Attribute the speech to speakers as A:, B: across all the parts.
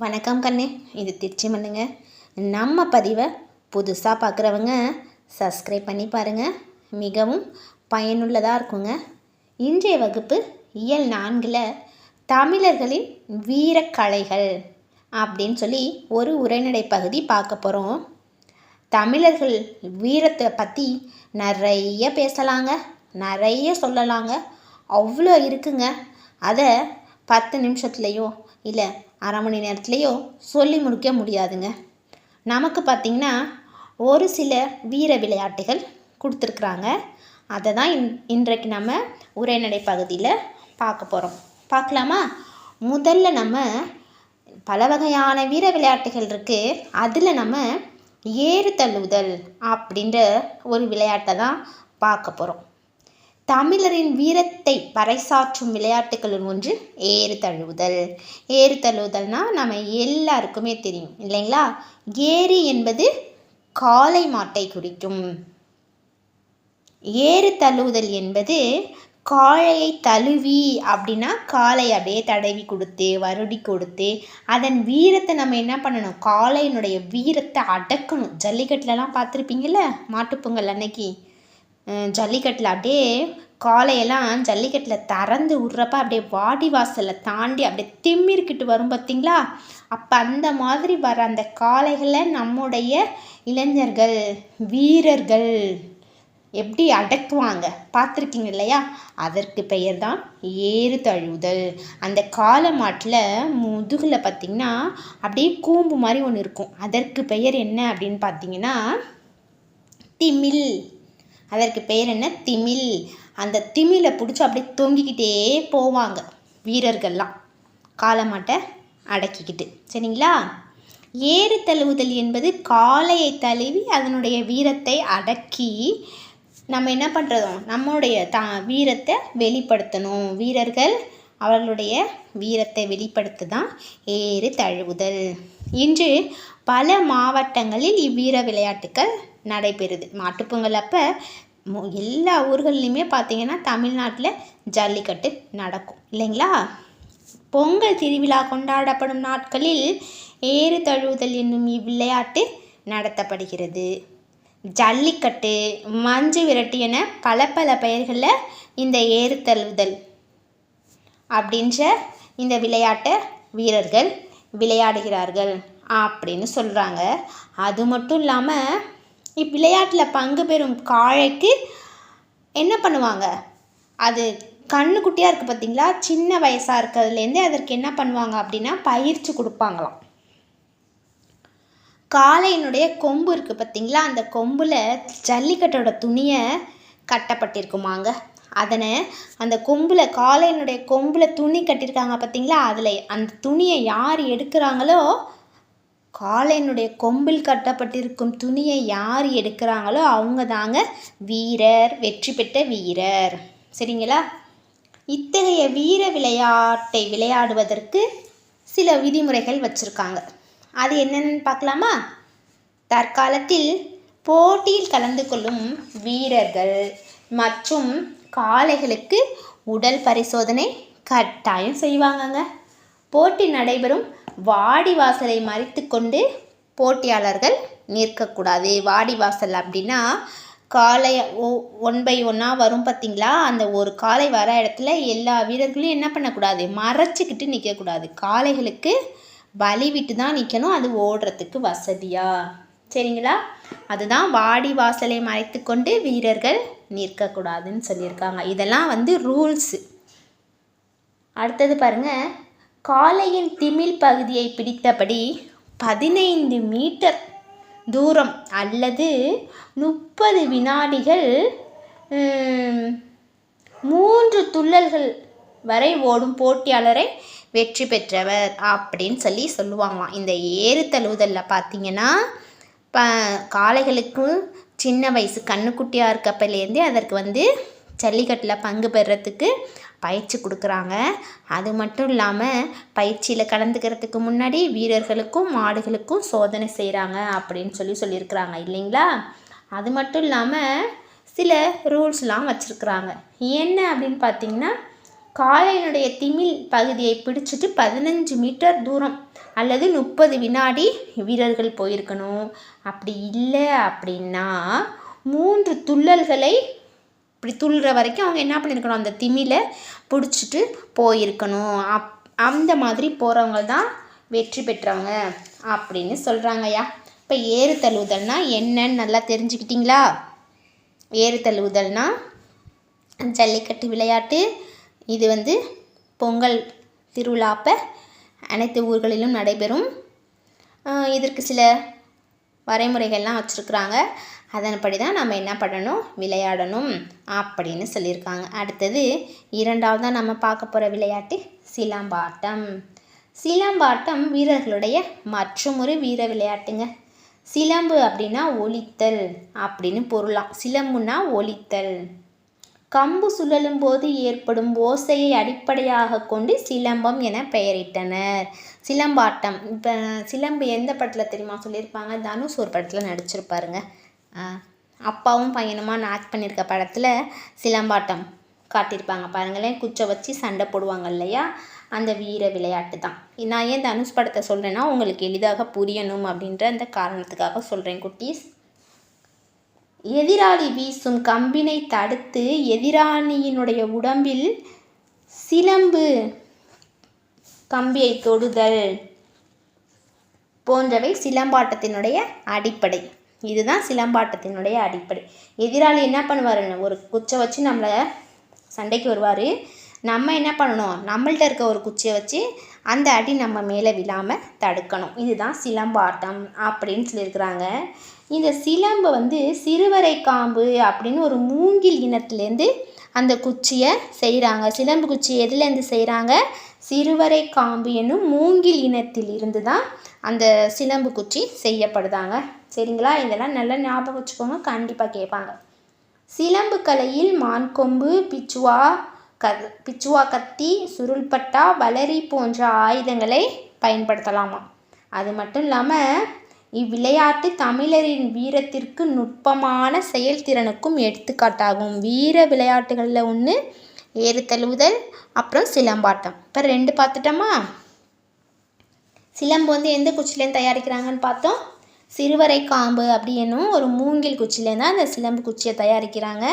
A: வணக்கம் கண்ணே. இது திருச்சி மண்ணுங்க நம்ம பதிவை புதுசாக பார்க்குறவங்க சப்ஸ்கிரைப் பண்ணி பாருங்கள் மிகவும் பயனுள்ளதாக இருக்குங்க. இன்றைய வகுப்பு இயல் நான்கில் தமிழர்களின் வீரக்கலைகள் அப்படின்னு சொல்லி ஒரு உரைநடை பகுதி பார்க்க போகிறோம் தமிழர்கள் வீரத்தை பற்றி நிறைய பேசலாங்க. நிறைய சொல்லலாங்க. அவ்வளோ இருக்குங்க. அதை பத்து நிமிஷத்துலேயோ இல்லை அரை மணி நேரத்துலேயோ சொல்லி முடிக்க முடியாதுங்க. நமக்கு பார்த்திங்கன்னா ஒரு சில வீர விளையாட்டுகள் கொடுத்துருக்குறாங்க. அதை தான் இன் இன்றைக்கு நம்ம உரைநடை பகுதியில் பார்க்க போகிறோம் பார்க்கலாமா? முதல்ல நம்ம பல வகையான வீர விளையாட்டுகள் இருக்குது அதில் நம்ம ஏறு தள்ளுதல் அப்படின்ற ஒரு விளையாட்டை தான் பார்க்க போகிறோம் தமிழரின் வீரத்தை பறைசாற்றும் விளையாட்டுகளில் ஒன்று ஏறு தழுவுதல். ஏறு தழுவுதல்னால் நம்ம எல்லாருக்குமே தெரியும் இல்லைங்களா? ஏரி என்பது காளை மாட்டை குறிக்கும். ஏறு தழுவுதல் என்பது காளையை தழுவி அப்படின்னா காளை அப்படியே தடவி கொடுத்து வருடி கொடுத்து அதன் வீரத்தை நம்ம என்ன பண்ணணும்? காளையினுடைய வீரத்தை அடக்கணும். ஜல்லிக்கட்டுலலாம் பார்த்துருப்பீங்கள்ல மாட்டுப்பொங்கல் அன்னைக்கு. ஜல்லிக்கட்டில் அப்படியே காளையெல்லாம் ஜல்லிக்கட்டில் திறந்து விட்றப்ப அப்படியே வாடி வாசலில் தாண்டி அப்படியே திம்மிருக்கிட்டு வரும் பார்த்தீங்களா அப்போ அந்த மாதிரி வர அந்த காளைகளை நம்முடைய இளைஞர்கள் வீரர்கள் எப்படி அடக்குவாங்க? பார்த்துருக்கீங்க இல்லையா? அதற்கு பெயர் தான் ஏறு தழுவுதல். அந்த காலை மாட்டில் முதுகில் பார்த்திங்கன்னா அப்படியே கூம்பு மாதிரி ஒன்று இருக்கும். அதற்கு பெயர் என்ன அப்படின்னு பார்த்தீங்கன்னா திமில். அதற்கு பெயர் என்ன? திமில். அந்த திமிலை பிடிச்சி அப்படியே தொங்கிக்கிட்டே போவாங்க வீரர்கள்லாம். காலமாட்டை அடக்கிக்கிட்டு. சரிங்களா? ஏறு தழுவுதல் என்பது காளையை தழுவி அதனுடைய வீரத்தை அடக்கி நம்ம என்ன பண்ணுறதும் நம்மளுடைய த வீரத்தை வெளிப்படுத்தணும். வீரர்கள் அவர்களுடைய வீரத்தை வெளிப்படுத்து தான் ஏறு தழுவுதல். இன்று பல மாவட்டங்களில் இவ்வீர விளையாட்டுக்கள் நடைபெறுது. மாட்டுப்பொங்கல் அப்போ எல்லா ஊர்கள்லையுமே பார்த்திங்கன்னா தமிழ்நாட்டில் ஜல்லிக்கட்டு நடக்கும். இல்லைங்களா? பொங்கல் திருவிழா கொண்டாடப்படும் நாட்களில் ஏறு தழுவுதல் என்னும் இவ்விளையாட்டு நடத்தப்படுகிறது. ஜல்லிக்கட்டு மஞ்சு விரட்டு என பல பல பெயர்களில் இந்த ஏறு தழுவுதல் அப்படின்ற இந்த விளையாட்டை வீரர்கள் விளையாடுகிறார்கள் அப்படின்னு சொல்கிறாங்க அது மட்டும் இல்லாமல் இவ்விளையாட்டில் பங்கு பெறும் காளைக்கு என்ன பண்ணுவாங்க? அது கண்ணுக்குட்டியாக இருக்குது பார்த்தீங்களா சின்ன வயசாக இருக்கிறதுலேருந்தே அதற்கு என்ன பண்ணுவாங்க அப்படின்னா பயிற்சி கொடுப்பாங்களாம். காளையினுடைய கொம்பு இருக்குது பார்த்தீங்களா அந்த கொம்பில் ஜல்லிக்கட்டோட துணியை கட்டப்பட்டிருக்குமாங்க. அதனை அந்த கொம்பில் காளையினுடைய கொம்பில் துணி கட்டியிருக்காங்க பார்த்தீங்களா அதில் அந்த துணியை யார் எடுக்கிறாங்களோ காளையினுடைய கொம்பில் கட்டப்பட்டிருக்கும் துணியை யார் எடுக்கிறாங்களோ அவங்க தாங்க வீரர் வெற்றி பெற்ற வீரர். சரிங்களா? இத்தகைய வீர விளையாட்டை விளையாடுவதற்கு சில விதிமுறைகள் வச்சுருக்காங்க. அது என்னென்னு பார்க்கலாமா? தற்காலத்தில் போட்டியில் கலந்து கொள்ளும் வீரர்கள் மற்றும் காளைகளுக்கு உடல் பரிசோதனை கட்டாயம் செய்வாங்கங்க. போட்டி நடைபெறும் வாடி வாசலை மறைத்து கொண்டு போட்டியாளர்கள் நிற்கக்கூடாது. வாடி வாசல் அப்படின்னா காலை ஓ ஒன் பை ஒன்னாக வரும் பார்த்திங்களா? அந்த ஒரு காலை வர இடத்துல எல்லா வீரர்களும் என்ன பண்ணக்கூடாது? மறைச்சிக்கிட்டு நிற்கக்கூடாது. காளைகளுக்கு வழி விட்டு தான் நிற்கணும் அது ஓடுறதுக்கு வசதியாக சரிங்களா? அதுதான் வாடி வாசலை மறைத்து கொண்டு வீரர்கள் நிற்கக்கூடாதுன்னு சொல்லியிருக்காங்க. இதெல்லாம் வந்து ரூல்ஸு. அடுத்தது பாருங்கள் காளையின் திமில் பகுதியை பிடித்தபடி பதினைந்து மீட்டர் தூரம் அல்லது முப்பது வினாடிகள் மூன்று துள்ளல்கள் வரை ஓடும் போட்டியாளரை வெற்றி பெற்றவர் அப்படின்னு சொல்லி சொல்லுவாங்களாம். இந்த ஏறு தழுவுதலில் பார்த்தீங்கன்னா ப காளைகளுக்கு சின்ன வயசு கண்ணுக்குட்டியாக இருக்கப்பலேருந்தே அதற்கு வந்து ஜல்லிக்கட்டில் பங்கு பெறத்துக்கு பயிற்சி கொடுக்குறாங்க. அது மட்டும் இல்லாமல் பயிற்சியில் கலந்துக்கிறதுக்கு முன்னாடி வீரர்களுக்கும் மாடுகளுக்கும் சோதனை செய்கிறாங்க அப்படின்னு சொல்லி சொல்லியிருக்கிறாங்க. இல்லைங்களா? அது மட்டும் இல்லாமல் சில ரூல்ஸ்லாம் வச்சுருக்குறாங்க. என்ன அப்படின்னு பார்த்தீங்கன்னா காளையினுடைய திமில் பகுதியை பிடிச்சிட்டு பதினஞ்சு மீட்டர் தூரம் அல்லது முப்பது வினாடி வீரர்கள் போயிருக்கணும். அப்படி இல்லை அப்படின்னா மூன்று துள்ளல்களை இப்படி துள்ளுற வரைக்கும் அவங்க என்ன பண்ணியிருக்கணும் அந்த திமிலை பிடிச்சிட்டு போயிருக்கணும். அப் அந்த மாதிரி போகிறவங்க தான் வெற்றி பெற்றவங்க அப்படின்னு சொல்கிறாங்கய்யா இப்போ ஏறு தழுவுதல்னால் என்னன்னு நல்லா தெரிஞ்சுக்கிட்டிங்களா? ஏறு தழுவுதல்னால் ஜல்லிக்கட்டு விளையாட்டு இது வந்து பொங்கல் திருவிழாப்ப அனைத்து ஊர்களிலும் நடைபெறும். இதற்கு சில வரைமுறைகள்லாம் வச்சுருக்குறாங்க. அதன்படி தான் நம்ம என்ன பண்ணணும்? விளையாடணும் அப்படின்னு சொல்லியிருக்காங்க. அடுத்தது இரண்டாவதாக நம்ம பார்க்க போகிற விளையாட்டு சிலம்பாட்டம். சிலம்பாட்டம் வீரர்களுடைய மற்றொரு வீர விளையாட்டுங்க. சிலம்பு அப்படின்னா ஒலித்தல் அப்படின்னு பொருளாம். சிலம்புனா ஒலித்தல். கம்பு சுழலும் போது ஏற்படும் ஓசையை அடிப்படையாக கொண்டு சிலம்பம் என பெயரிட்டனர். சிலம்பாட்டம். இப்போ சிலம்பு எந்த படத்தில் தெரியுமா சொல்லியிருப்பாங்க? தனுஷ் ஒரு படத்தில் நடிச்சிருப்பாருங்க. அப்பாவும் பையனுமா நாச் பண்ணியிருக்க படத்தில் சிலம்பாட்டம் காட்டியிருப்பாங்க. பாருங்களேன் குச்சை வச்சு சண்டை போடுவாங்க இல்லையா? அந்த வீர விளையாட்டு தான். நான் ஏன் தனுஷ் படத்தை சொல்கிறேன்னா உங்களுக்கு எளிதாக புரியணும் அப்படின்ற அந்த காரணத்துக்காக சொல்கிறேன் குட்டீஸ். எதிராளி வீசும் கம்பினை தடுத்து எதிராளியினுடைய உடம்பில் சிலம்பு கம்பியை தொடுதல் போன்றவை சிலம்பாட்டத்தினுடைய அடிப்படை. இதுதான் சிலம்பாட்டத்தினுடைய அடிப்படை. எதிராளி என்ன பண்ணுவார் ஒரு குச்சை வச்சு நம்மளை சண்டைக்கு வருவார். நம்ம என்ன பண்ணணும்? நம்மள்ட்ட இருக்க ஒரு குச்சியை வச்சு அந்த அடி நம்ம மேலே விழாமல் தடுக்கணும். இதுதான் சிலம்பாட்டம் அப்படின்னு சொல்லியிருக்கிறாங்க. இந்த சிலம்பு வந்து சிறுவரை காம்பு அப்படின்னு ஒரு மூங்கில் இனத்துலேருந்து அந்த குச்சியை செய்கிறாங்க. சிலம்பு குச்சி எதுலேருந்து செய்கிறாங்க? சிறுவரை காம்பு என்னும் மூங்கில் இனத்தில் இருந்து தான் அந்த சிலம்பு குச்சி செய்யப்படுதாங்க. சரிங்களா? இதெல்லாம் நல்லா ஞாபகம் வச்சுக்கோங்க. கண்டிப்பாக கேட்பாங்க. சிலம்பு கலையில் மான்கொம்பு பிச்சுவா க பிச்சுவா கத்தி சுருள்பட்டா வளரி போன்ற ஆயுதங்களை பயன்படுத்தலாமா அது மட்டும் இல்லாமல் இவ்விளையாட்டு தமிழரின் வீரத்திற்கு நுட்பமான செயல்திறனுக்கும் எடுத்துக்காட்டாகும். வீர விளையாட்டுகளில் ஒன்று ஏறு தழுவுதல் அப்புறம் சிலம்பாட்டம். இப்போ ரெண்டு பார்த்துட்டோமா? சிலம்பு வந்து எந்த குச்சிலேருந்து தயாரிக்கிறாங்கன்னு பார்த்தோம். சிறுவரை காம்பு அப்படின்னும் ஒரு மூங்கில் குச்சிலேருந்து அந்த சிலம்பு குச்சியை தயாரிக்கிறாங்க.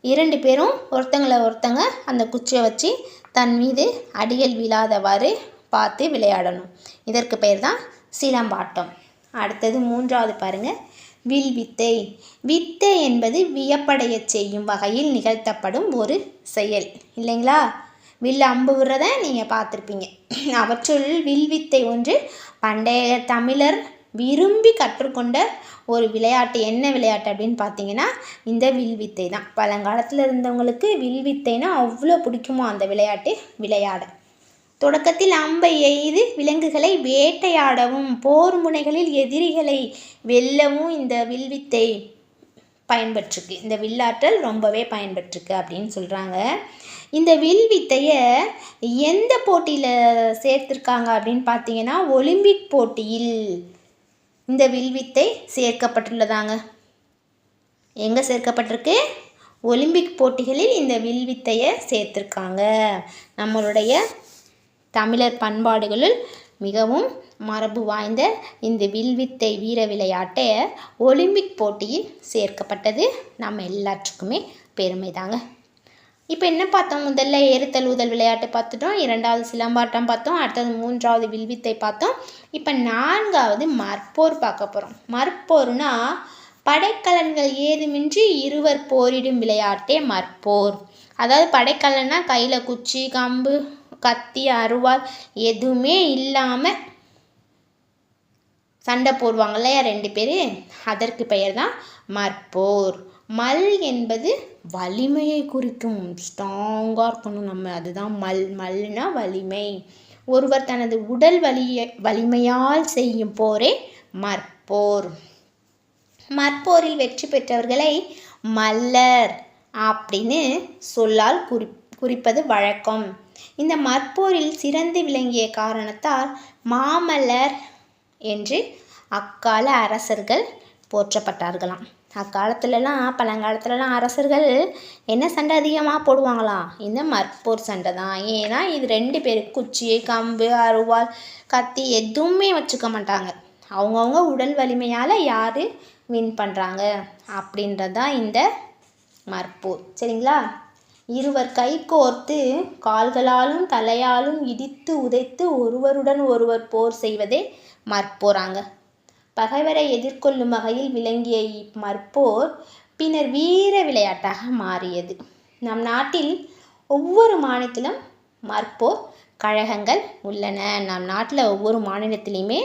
A: இரண்டு பேரும் ஒருத்தங்களை ஒருத்தங்க அந்த குச்சியை வச்சு தன் மீது அடிகள் விழாதவாறு பார்த்து விளையாடணும். இதற்கு பெயர் தான் சிலம்பாட்டம். அடுத்தது மூன்றாவது பாருங்கள் வில் வித்தை. வித்தை என்பது வியப்படையச் செய்யும் வகையில் நிகழ்த்தப்படும் ஒரு செயல். இல்லைங்களா? வில் அம்பு விடுறத நீங்கள் பார்த்துருப்பீங்க. அவற்றுள் வில் வித்தை ஒன்று பண்டைய தமிழர் விரும்பி கற்றுக்கொண்ட ஒரு விளையாட்டு. என்ன விளையாட்டு அப்படின்னு பார்த்தீங்கன்னா இந்த வில்வித்தை தான். பழங்காலத்தில் இருந்தவங்களுக்கு வில்வித்தைனா அவ்வளோ பிடிக்குமோ அந்த விளையாட்டு? விளையாட. தொடக்கத்தில் அம்பை எய்து விலங்குகளை வேட்டையாடவும் போர் முனைகளில் எதிரிகளை வெல்லவும் இந்த வில்வித்தை பயன்பட்டுருக்கு இந்த வில்லாற்றல் ரொம்பவே பயன்பட்டுருக்கு அப்படின்னு சொல்கிறாங்க இந்த வில்வித்தையை எந்த போட்டியில் சேர்த்துருக்காங்க அப்படின்னு பார்த்தீங்கன்னா ஒலிம்பிக் போட்டியில் இந்த வில்வித்தை சேர்க்கப்பட்டுள்ளதாங்க. எங்கே சேர்க்கப்பட்டிருக்கு? ஒலிம்பிக் போட்டிகளில் இந்த வில்வித்தையை சேர்த்துருக்காங்க. நம்மளுடைய தமிழர் பண்பாடுகளில் மிகவும் மரபு வாய்ந்த இந்த வில்வித்தை வீர விளையாட்டை ஒலிம்பிக் போட்டியில் சேர்க்கப்பட்டது நம்ம எல்லாத்துக்குமே பெருமை தாங்க இப்போ என்ன பார்த்தோம்? முதல்ல ஏறுதழுவுதல் விளையாட்டு பார்த்துட்டோம். இரண்டாவது சிலம்பாட்டம் பார்த்தோம். அடுத்தது மூன்றாவது வில்வித்தை பார்த்தோம். இப்போ நான்காவது மற்போர் பார்க்க போகிறோம் மற்போர்னா படைக்கலன்கள் ஏதுமின்றி இருவர் போரிடும் விளையாட்டே மற்போர். அதாவது படைக்கலன்னா கையில் குச்சி கம்பு கத்தி அருவாள் எதுவுமே இல்லாமல் சண்டை போடுவாங்க இல்லையா ரெண்டு பேர்? அதற்கு பெயர் தான் மற்போர். மல் என்பது வலிமையை குறிக்கும். ஸ்ட்ராங்காக இருக்கணும் நம்ம. அதுதான் மல். மல்னா வலிமை. ஒருவர் தனது உடல் வலியை வலிமையால் செய்யும் போரே மற்போர். மற்போரில் வெற்றி பெற்றவர்களை மல்லர் அப்படின்னு சொல்லால் குறி குறிப்பது வழக்கம். இந்த மற்போரில் சிறந்து விளங்கிய காரணத்தால் மாமல்லர் என்று அக்கால அரசர்கள் போற்றப்பட்டார்களாம். அக்காலத்துலலாம் பழங்காலத்துலலாம் அரசர்கள் என்ன சண்டை அதிகமாக போடுவாங்களா? இந்த மற்போர் சண்டை தான். ஏன்னா இது ரெண்டு பேருக்கு குச்சி கம்பு அருவாள் கத்தி எதுவுமே வச்சுக்க மாட்டாங்க. அவங்கவுங்க உடல் வலிமையால் யார் வின் பண்ணுறாங்க அப்படின்றது தான் இந்த மற்போர். சரிங்களா? இருவர் கை கோர்த்து கால்களாலும் தலையாலும் இடித்து உதைத்து ஒருவருடன் ஒருவர் போர் செய்வதே மற்போராங்க. பகைவரை எதிர்கொள்ளும் வகையில் விளங்கிய இம்மற்போர் பின்னர் வீர விளையாட்டாக மாறியது. நம் நாட்டில் ஒவ்வொரு மாநிலத்திலும் மற்போர் கழகங்கள் உள்ளன. நம் நாட்டில் ஒவ்வொரு மாநிலத்திலையுமே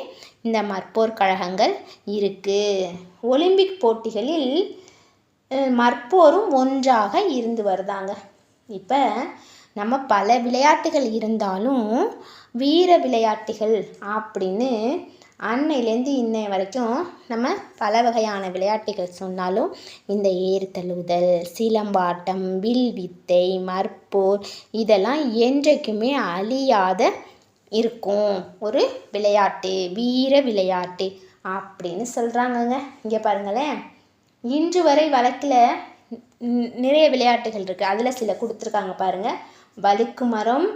A: இந்த மற்போர் கழகங்கள் இருக்குது ஒலிம்பிக் போட்டிகளில் மற்போரும் ஒன்றாக இருந்து வருதாங்க. இப்போ நம்ம பல விளையாட்டுகள் இருந்தாலும் வீர விளையாட்டுகள் அப்படின்னு அன்னையிலேருந்து இன்னை வரைக்கும் நம்ம பல வகையான விளையாட்டுகள் சொன்னாலும் இந்த ஏறு தழுவுதல் சிலம்பாட்டம் வில் வித்தை மற்போர் இதெல்லாம் என்றைக்குமே அழியாத இருக்கும். ஒரு விளையாட்டு வீர விளையாட்டு அப்படின்னு சொல்கிறாங்கங்க இங்கே பாருங்களேன். இன்று வரை வழக்கில் நிறைய விளையாட்டுகள் இருக்குது அதில் சில கொடுத்துருக்காங்க பாருங்கள் வழுக்கு மரம்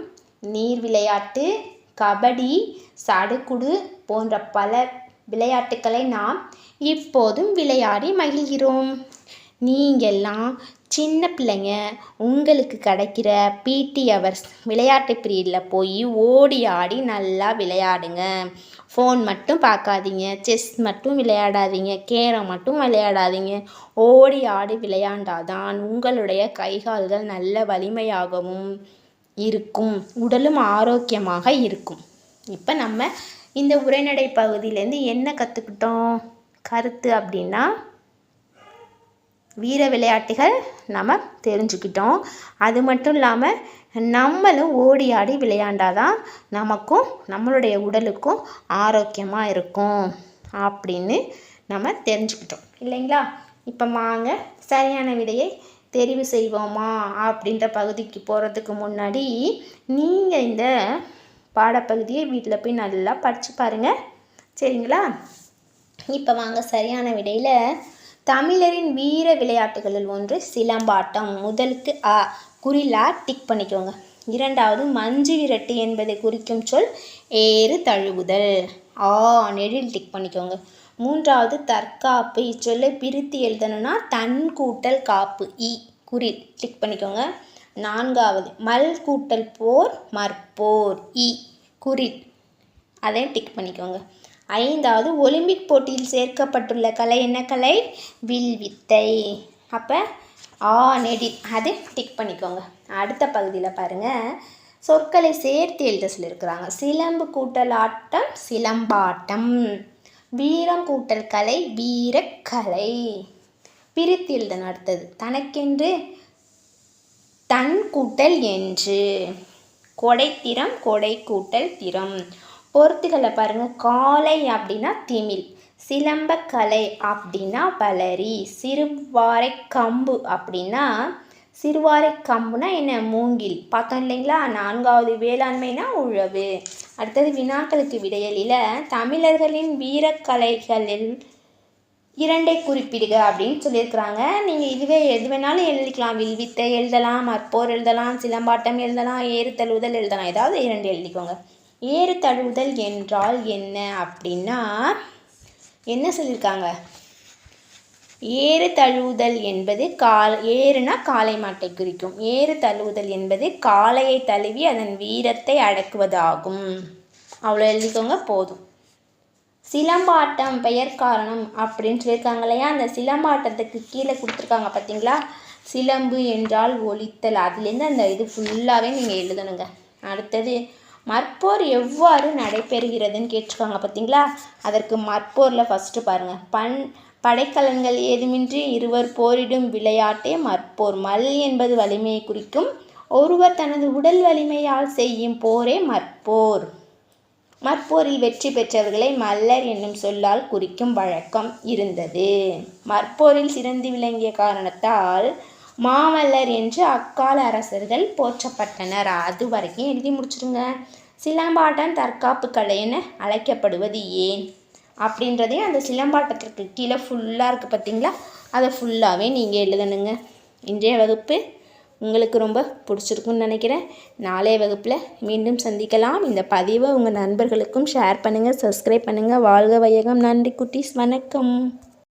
A: நீர் விளையாட்டு கபடி சடுகுடு போன்ற பல விளையாட்டுக்களை நாம் இப்போதும் விளையாடி மகிழ்கிறோம். நீங்கள்லாம் சின்ன பிள்ளைங்க உங்களுக்கு கிடைக்கிற பிடி ஹவர்ஸ் விளையாட்டு பீரியடில் போய் ஓடி ஆடி நல்லா விளையாடுங்க. ஃபோன் மட்டும் பார்க்காதீங்க. செஸ் மட்டும் விளையாடாதீங்க. கேரம் மட்டும் விளையாடாதீங்க. ஓடி ஆடி விளையாண்டாதான் உங்களுடைய கைகால்கள் நல்ல வலிமையாகவும் இருக்கும். உடலும் ஆரோக்கியமாக இருக்கும். இப்போ நம்ம இந்த உரைநடை பகுதியிலேருந்து என்ன கற்றுக்கிட்டோம் கருத்து அப்படின்னா வீர விளையாட்டுகள் நம்ம தெரிஞ்சுக்கிட்டோம். அது மட்டும் இல்லாமல் நம்மளும் ஓடி ஆடி விளையாண்டாதான் நமக்கும் நம்மளுடைய உடலுக்கும் ஆரோக்கியமாக இருக்கும் அப்படின்னு நம்ம தெரிஞ்சுக்கிட்டோம். இல்லைங்களா? இப்போ வாங்க சரியான விடையை தெரிவு செய்வோமா அப்படின்ற பகுதிக்கு போகிறதுக்கு முன்னாடி நீங்கள் இந்த பாடப்பகுதியை வீட்டில் போய் நல்லா படித்து பாருங்கள் சரிங்களா? இப்போ வாங்க சரியான விடையில் தமிழரின் வீர விளையாட்டுகளில் ஒன்று சிலம்பாட்டம். முதலுக்கு அ குறிலா டிக் பண்ணிக்கோங்க. இரண்டாவது மஞ்சு விரட்டு என்பதை குறிக்கும் சொல் ஏறு தழுவுதல். ஆ நெடில் டிக் பண்ணிக்கோங்க. மூன்றாவது தற்காப்பு. இச்சொல்லை பிரித்து எழுதணும்னா தன் கூட்டல் காப்பு. இ குறி டிக் பண்ணிக்கோங்க. நான்காவது மல் கூட்டல் போர் மற்போர். இ குறி அதையும் டிக் பண்ணிக்கோங்க. ஐந்தாவது ஒலிம்பிக் போட்டியில் சேர்க்கப்பட்டுள்ள கலை என்ன கலை? வில் வித்தை அப்போ ஆ நெடி அது டிக் பண்ணிக்கோங்க. அடுத்த பகுதியில் பாருங்கள் சொற்களை சேர்த்து எழுத சொல்லியிருக்கிறாங்க. சிலம்பு கூட்டல் ஆட்டம் சிலம்பாட்டம். வீரம் கூட்டல் கலை வீரக்கலை பிரித்து எழுதணும் அடுத்தது. தனக்கென்று தன் கூட்டல் என்று. கொடைத்திறம் கொடை கூட்டல் திறம். பொருத்துகளை பாருங்கள் காளை அப்படின்னா திமில் சிலம்பக்கலை அப்படின்னா வளரி சிறுவாரை கம்பு அப்படின்னா சிறுவாரை கம்புனா என்ன? மூங்கில். பார்த்தோம் இல்லைங்களா? நான்காவது வேளாண்மைனா உழவு. அடுத்தது வினாக்களுக்கு விடையலில் தமிழர்களின் வீரக்கலைகளில் இரண்டை குறிப்பிடுக அப்படின்னு சொல்லியிருக்கிறாங்க. நீங்கள் இதுவே எது வேணாலும் எழுதிக்கலாம். வில்வித்தை எழுதலாம் மற்போர் எழுதலாம் சிலம்பாட்டம் எழுதலாம் ஏறு தழுவுதல் எழுதலாம். ஏதாவது இரண்டு எழுதிக்கோங்க. ஏறு தழுவுதல் என்றால் என்ன அப்படின்னா என்ன சொல்லியிருக்காங்க? ஏறு தழுவுதல் என்பது கால் ஏறுனா காளை மாட்டை குறிக்கும். ஏறு தழுவுதல் என்பது காளையை தழுவி அதன் வீரத்தை அடக்குவதாகும். அவ்வளோ எழுதிக்கோங்க போதும். சிலம்பாட்டம் பெயர் காரணம் அப்படின்னு சொல்லியிருக்காங்க இல்லையா? அந்த சிலம்பாட்டத்துக்கு கீழே கொடுத்துருக்காங்க பார்த்தீங்களா? சிலம்பு என்றால் ஒழித்தல் அதுலேருந்து அந்த இது ஃபுல்லாகவே நீங்கள் எழுதணுங்க. அடுத்தது மற்போர் எவ்வாறு நடைபெறுகிறதுன்னு கேட்டிருக்காங்க பார்த்தீங்களா? அதற்கு மற்போரில் ஃபஸ்ட்டு பாருங்கள் பண் படைக்கலன்கள் ஏதுமின்றி இருவர் போரிடும் விளையாட்டே மற்போர். மல் என்பது வலிமையை குறிக்கும். ஒருவர் தனது உடல் வலிமையால் செய்யும் போரே மற்போர். மற்போரில் வெற்றி பெற்றவர்களை மல்லர் என்னும் சொல்லால் குறிக்கும் வழக்கம் இருந்தது. மற்போரில் சிறந்து விளங்கிய காரணத்தால் மாமல்லர் என்று அக்கால அரசர்கள் போற்றப்பட்டனர். அது வரைக்கும் எழுதி முடிச்சிருங்க. சிலம்பாட்டம் தற்காப்பு கலை என அழைக்கப்படுவது ஏன்? அப்படின்றதையும் அந்த சிலம்பாட்டத்திற்கு கீழே ஃபுல்லாக இருக்குது பார்த்தீங்களா அதை ஃபுல்லாகவே நீங்கள் எழுதணுங்க. இன்றைய வகுப்பு உங்களுக்கு ரொம்ப பிடிச்சிருக்குன்னு நினைக்கிறேன். நாளைய வகுப்பில் மீண்டும் சந்திக்கலாம். இந்த பதிவை உங்கள் நண்பர்களுக்கும் ஷேர் பண்ணுங்கள் சப்ஸ்கிரைப் பண்ணுங்கள் வாழ்க வையகம். நன்றி குட்டீஸ். வணக்கம்.